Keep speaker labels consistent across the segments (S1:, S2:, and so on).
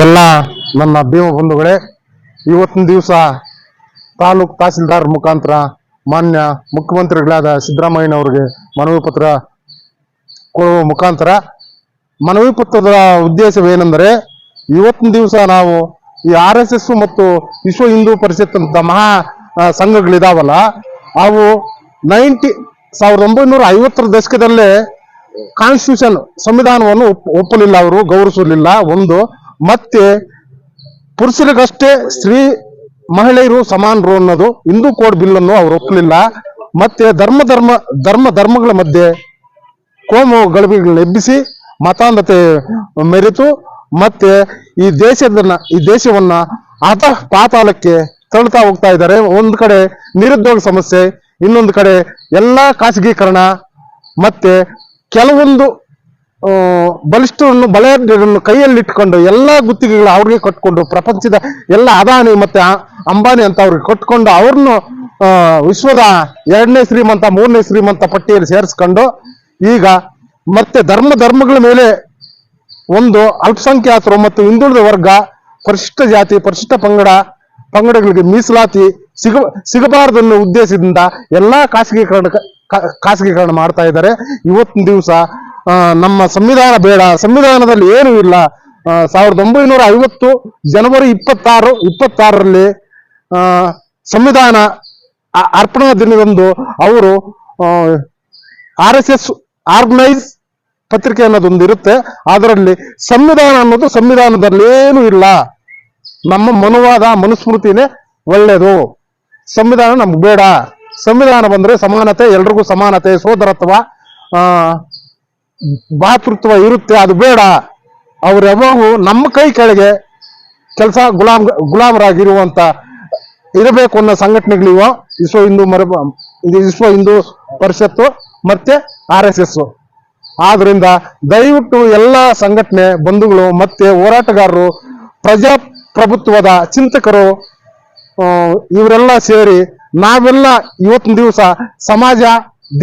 S1: ಎಲ್ಲ ನನ್ನ ಭೀಮ ಬಂಧುಗಳೇ, ಇವತ್ತಿನ ದಿವಸ ತಾಲೂಕ್ ತಹಸೀಲ್ದಾರ್ ಮುಖಾಂತರ ಮಾನ್ಯ ಮುಖ್ಯಮಂತ್ರಿಗಳಾದ ಸಿದ್ದರಾಮಯ್ಯನವರಿಗೆ ಮನವಿ ಪತ್ರ ಕೊಡುವ ಮುಖಾಂತರ ಮನವಿ ಪತ್ರದ ಉದ್ದೇಶವೇನೆಂದರೆ, ಇವತ್ತಿನ ದಿವಸ ನಾವು ಈ ಆರ್ ಮತ್ತು ವಿಶ್ವ ಹಿಂದೂ ಪರಿಷತ್ ಅಂತ ಮಹಾ ಸಂಘಗಳಿದಾವಲ್ಲ, ಅವು ನೈಂಟಿ, ಸಾವಿರದ ಒಂಬೈನೂರ ಐವತ್ತರ ದಶಕದಲ್ಲೇ ಕಾನ್ಸ್ಟಿಟ್ಯೂಷನ್ ಸಂವಿಧಾನವನ್ನು ಒಪ್- ಒಪ್ಪಲಿಲ್ಲ ಅವರು, ಗೌರವಿಸಲಿಲ್ಲ. ಒಂದು ಮತ್ತೆ ಪುರುಷರಿಗಷ್ಟೇ ಸ್ತ್ರೀ ಮಹಿಳೆಯರು ಸಮಾನರು ಅನ್ನೋದು ಹಿಂದೂ ಕೋಡ್ ಬಿಲ್ ಅನ್ನು ಅವರು ಒಪ್ಪಲಿಲ್ಲ ಮತ್ತೆ ಧರ್ಮ ಧರ್ಮ ಧರ್ಮ, ಧರ್ಮಗಳ ಮಧ್ಯೆ ಕೋಮು ಗಲಭೆಗಳನ್ನ ಎಬ್ಬಿಸಿ ಮತಾಂಧತೆ ಮೆರೆತು ಮತ್ತೆ ಈ ದೇಶದನ್ನ, ಈ ದೇಶವನ್ನ ಅತ ಪಾತಾಳಕ್ಕೆ ತಳ್ತಾ ಹೋಗ್ತಾ ಇದ್ದಾರೆ. ಒಂದು ಕಡೆ ನಿರುದ್ಯೋಗ ಸಮಸ್ಯೆ, ಇನ್ನೊಂದು ಕಡೆ ಎಲ್ಲಾ ಖಾಸಗೀಕರಣ, ಮತ್ತೆ ಕೆಲವೊಂದು ಬಲಿಷ್ಠರನ್ನು ಬಲೆಯನ್ನು ಕೈಯಲ್ಲಿಟ್ಕೊಂಡು ಎಲ್ಲ ಗುತ್ತಿಗೆಗಳು ಅವ್ರಿಗೆ ಕಟ್ಕೊಂಡು ಪ್ರಪಂಚದ ಎಲ್ಲ ಅದಾನಿ ಮತ್ತೆ ಅಂಬಾನಿ ಅಂತ ಅವ್ರಿಗೆ ಕಟ್ಕೊಂಡು ಅವ್ರನ್ನು ವಿಶ್ವದ ಎರಡನೇ ಶ್ರೀಮಂತ, ಮೂರನೇ ಶ್ರೀಮಂತ ಪಟ್ಟಿಯಲ್ಲಿ ಸೇರಿಸ್ಕೊಂಡು ಈಗ ಮತ್ತೆ ಧರ್ಮ ಧರ್ಮಗಳ ಮೇಲೆ ಒಂದು ಅಲ್ಪಸಂಖ್ಯಾತರು ಮತ್ತು ಹಿಂದುಳಿದ ವರ್ಗ, ಪರಿಶಿಷ್ಟ ಜಾತಿ, ಪರಿಶಿಷ್ಟ ಪಂಗಡ, ಪಂಗಡಗಳಿಗೆ ಮೀಸಲಾತಿ ಸಿಗ ಸಿಗಬಾರದನ್ನೋ ಉದ್ದೇಶದಿಂದ ಎಲ್ಲಾ ಖಾಸಗೀಕರಣ ಖಾಸಗೀಕರಣ ಮಾಡ್ತಾ ಇದ್ದಾರೆ. ಇವತ್ತಿನ ದಿವಸ ನಮ್ಮ ಸಂವಿಧಾನ ಬೇಡ. ಸಂವಿಧಾನದಲ್ಲಿ ಏನೂ ಇಲ್ಲ. ಸಾವಿರದ ಒಂಬೈನೂರ ಐವತ್ತು ಜನವರಿ ಇಪ್ಪತ್ತಾರು, ಇಪ್ಪತ್ತಾರರಲ್ಲಿ ಸಂವಿಧಾನ ಅರ್ಪಣಾ ದಿನದಂದು ಅವರು ಆರ್ ಎಸ್ ಎಸ್ ಆರ್ಗನೈಸ್ ಪತ್ರಿಕೆ ಅನ್ನೋದೊಂದು ಇರುತ್ತೆ. ಅದರಲ್ಲಿ ಸಂವಿಧಾನ ಅನ್ನೋದು ಸಂವಿಧಾನದಲ್ಲಿ ಏನೂ ಇಲ್ಲ. ನಮ್ಮ ಮನುವಾದ, ಮನುಸ್ಮೃತಿನೇ ಒಳ್ಳೆಯದು. ಸಂವಿಧಾನ ನಮ್ಗೆ ಬೇಡ. ಸಂವಿಧಾನ ಬಂದ್ರೆ ಸಮಾನತೆ, ಎಲ್ರಿಗೂ ಸಮಾನತೆ, ಸೋದರತ್ವ ಭಾತೃತ್ವ ಇರುತ್ತೆ, ಅದು ಬೇಡ. ಅವ್ರ ಯಾವಾಗೂ ನಮ್ಮ ಕೈ ಕೆಳಗೆ ಕೆಲಸ ಗುಲಾಮ್, ಗುಲಾಮರಾಗಿರುವಂತ ಇರಬೇಕು ಅನ್ನೋ ಸಂಘಟನೆಗಳಿವ ವಿಶ್ವ ಹಿಂದೂ ಮರ ವಿಶ್ವ ಹಿಂದೂ ಪರಿಷತ್ತು ಮತ್ತೆ ಆರ್ ಎಸ್ ಎಸ್. ಆದ್ರಿಂದ ದಯವಿಟ್ಟು ಎಲ್ಲ ಸಂಘಟನೆ ಬಂಧುಗಳು ಮತ್ತೆ ಹೋರಾಟಗಾರರು, ಪ್ರಜಾಪ್ರಭುತ್ವದ ಚಿಂತಕರು ಇವರೆಲ್ಲ ಸೇರಿ ನಾವೆಲ್ಲ ಇವತ್ತಿನ ದಿವಸ ಸಮಾಜ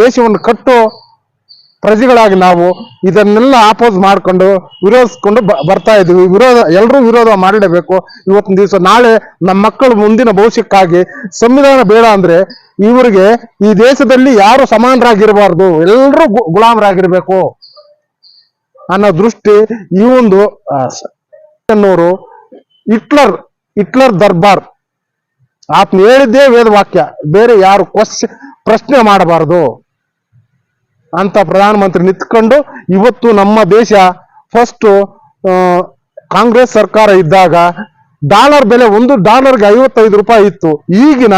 S1: ದೇಶವನ್ನು ಕಟ್ಟೋ ಪ್ರಜೆಗಳಾಗಿ ನಾವು ಇದನ್ನೆಲ್ಲ ಆಪೋಸ್ ಮಾಡ್ಕೊಂಡು ವಿರೋಧಿಸ್ಕೊಂಡು ಬರ್ತಾ ಇದೀವಿ. ವಿರೋಧ ಎಲ್ಲರೂ ವಿರೋಧ ಮಾಡಲೇಬೇಕು ಇವತ್ತಿನ ದಿವಸ ನಾಳೆ ನಮ್ಮ ಮಕ್ಕಳು ಮುಂದಿನ ಭವಿಷ್ಯಕ್ಕಾಗಿ ಸಂವಿಧಾನ ಬೇಡ ಅಂದ್ರೆ ಇವರಿಗೆ ಈ ದೇಶದಲ್ಲಿ ಯಾರು ಸಮಾನರಾಗಿರಬಾರ್ದು. ಎಲ್ಲರೂ ಗುಲಾಮರಾಗಿರ್ಬೇಕು ಅನ್ನೋ ದೃಷ್ಟಿ ಈ ಒಂದು ಅನ್ನೋರು ಹಿಟ್ಲರ್ ಹಿಟ್ಲರ್ ದರ್ಬಾರ್. ಆತ್ಮ ಹೇಳಿದ್ದೇ ವೇದವಾಕ್ಯ. ಬೇರೆ ಯಾರು ಕ್ವಶ್ ಪ್ರಶ್ನೆ ಮಾಡಬಾರದು. ಅಂತ ಪ್ರಧಾನಮಂತ್ರಿ ನಿಂತ್ಕೊಂಡು ಇವತ್ತು ನಮ್ಮ ದೇಶ ಫಸ್ಟ್ ಕಾಂಗ್ರೆಸ್ ಸರ್ಕಾರ ಇದ್ದಾಗ ಡಾಲರ್ ಬೆಲೆ ಒಂದು ಡಾಲರ್ಗೆ ಐವತ್ತೈದು ರೂಪಾಯಿ ಇತ್ತು. ಈಗಿನ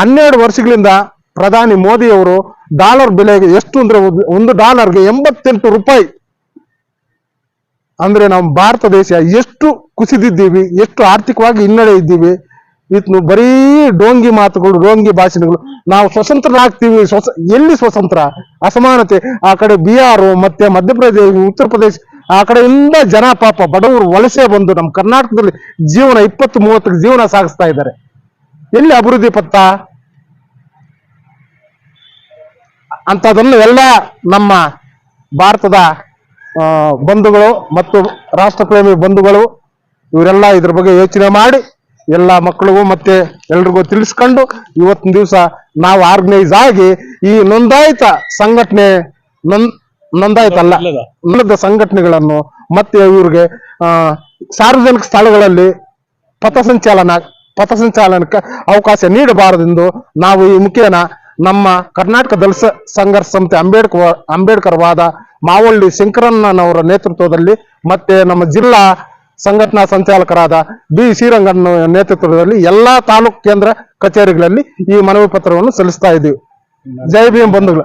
S1: ಹನ್ನೆರಡು ವರ್ಷಗಳಿಂದ ಪ್ರಧಾನಿ ಮೋದಿ ಅವರು ಡಾಲರ್ ಬೆಲೆಗೆ ಎಷ್ಟು ಅಂದ್ರೆ ಒಂದು ಡಾಲರ್ಗೆ ಎಂಬತ್ತೆಂಟು ರೂಪಾಯಿ. ಅಂದ್ರೆ ನಮ್ಮ ಭಾರತ ದೇಶ ಎಷ್ಟು ಕುಸಿದಿದ್ದೀವಿ, ಎಷ್ಟು ಆರ್ಥಿಕವಾಗಿ ಹಿನ್ನಡೆ ಇದ್ದೀವಿ ಇನ್ನು ಬರೀ ಡೋಂಗಿ ಮಾತುಗಳು, ಡೋಂಗಿ ಭಾಷಣಗಳು. ನಾವು ಸ್ವತಂತ್ರರಾಗ್ತೀವಿ ಸ್ವಸ, ಎಲ್ಲಿ ಸ್ವತಂತ್ರ? ಅಸಮಾನತೆ. ಆ ಕಡೆ ಬಿಹಾರು, ಮತ್ತೆ ಮಧ್ಯಪ್ರದೇಶ, ಉತ್ತರ ಪ್ರದೇಶ, ಆ ಕಡೆಯಿಂದ ಜನ ಪಾಪ ಬಡವರು ವಲಸೆ ಬಂದು ನಮ್ಮ ಕರ್ನಾಟಕದಲ್ಲಿ ಜೀವನ ಇಪ್ಪತ್ತು ಮೂವತ್ತಕ್ಕೆ ಜೀವನ ಸಾಗಿಸ್ತಾ ಇದ್ದಾರೆ. ಎಲ್ಲಿ ಅಭಿವೃದ್ಧಿ ಪತ್ತ? ಅಂತದನ್ನು ಎಲ್ಲ ನಮ್ಮ ಭಾರತದ ಬಂಧುಗಳು ಮತ್ತು ರಾಷ್ಟ್ರಪ್ರೇಮಿ ಬಂಧುಗಳು, ಇವರೆಲ್ಲ ಇದ್ರ ಬಗ್ಗೆ ಯೋಚನೆ ಮಾಡಿ. ಎಲ್ಲ ಮಕ್ಕಳಿಗೂ ಮತ್ತೆ ಎಲ್ರಿಗೂ ತಿಳಿಸ್ಕೊಂಡು ಇವತ್ತಿನ ದಿವಸ ನಾವು ಆರ್ಗನೈಸ್ ಆಗಿ ಈ ನೋಂದಾಯಿತ ಸಂಘಟನೆ ನೊಂದ್ ನೋಂದಾಯಿತಲ್ಲ ಇಲ್ಲದ. ಸಂಘಟನೆಗಳನ್ನು ಮತ್ತೆ ಇವ್ರಿಗೆ ಸಾರ್ವಜನಿಕ ಸ್ಥಳಗಳಲ್ಲಿ ಪಥಸಂಚಾಲನ ಪಥಸಂಚಾಲನಕ್ಕೆ ಅವಕಾಶ ನೀಡಬಾರದೆಂದು ನಾವು ಈ ಮುಖೇನ ನಮ್ಮ ಕರ್ನಾಟಕ ದಲಿತ ಸಂಘರ್ಷ ಸಂಸ್ಥೆ ಅಂಬೇಡ್ಕರ್ ಅಂಬೇಡ್ಕರ್ ವಾದ ಮಾವಳ್ಳಿ ಶಂಕರಣ್ಣನವರ ನೇತೃತ್ವದಲ್ಲಿ ಮತ್ತೆ ನಮ್ಮ ಜಿಲ್ಲಾ ಸಂಘಟನಾ ಸಂಚಾಲಕರಾದ ಬಿ ಶ್ರೀರಂಗನ್ ನೇತೃತ್ವದಲ್ಲಿ ಎಲ್ಲಾ ತಾಲೂಕು ಕೇಂದ್ರ ಕಚೇರಿಗಳಲ್ಲಿ ಈ ಮನವಿ ಪತ್ರವನ್ನು ಸಲ್ಲಿಸ್ತಾ ಇದ್ದೀವಿ. ಜೈ ಭೀಮ್ ಬಂಧುಗಳು.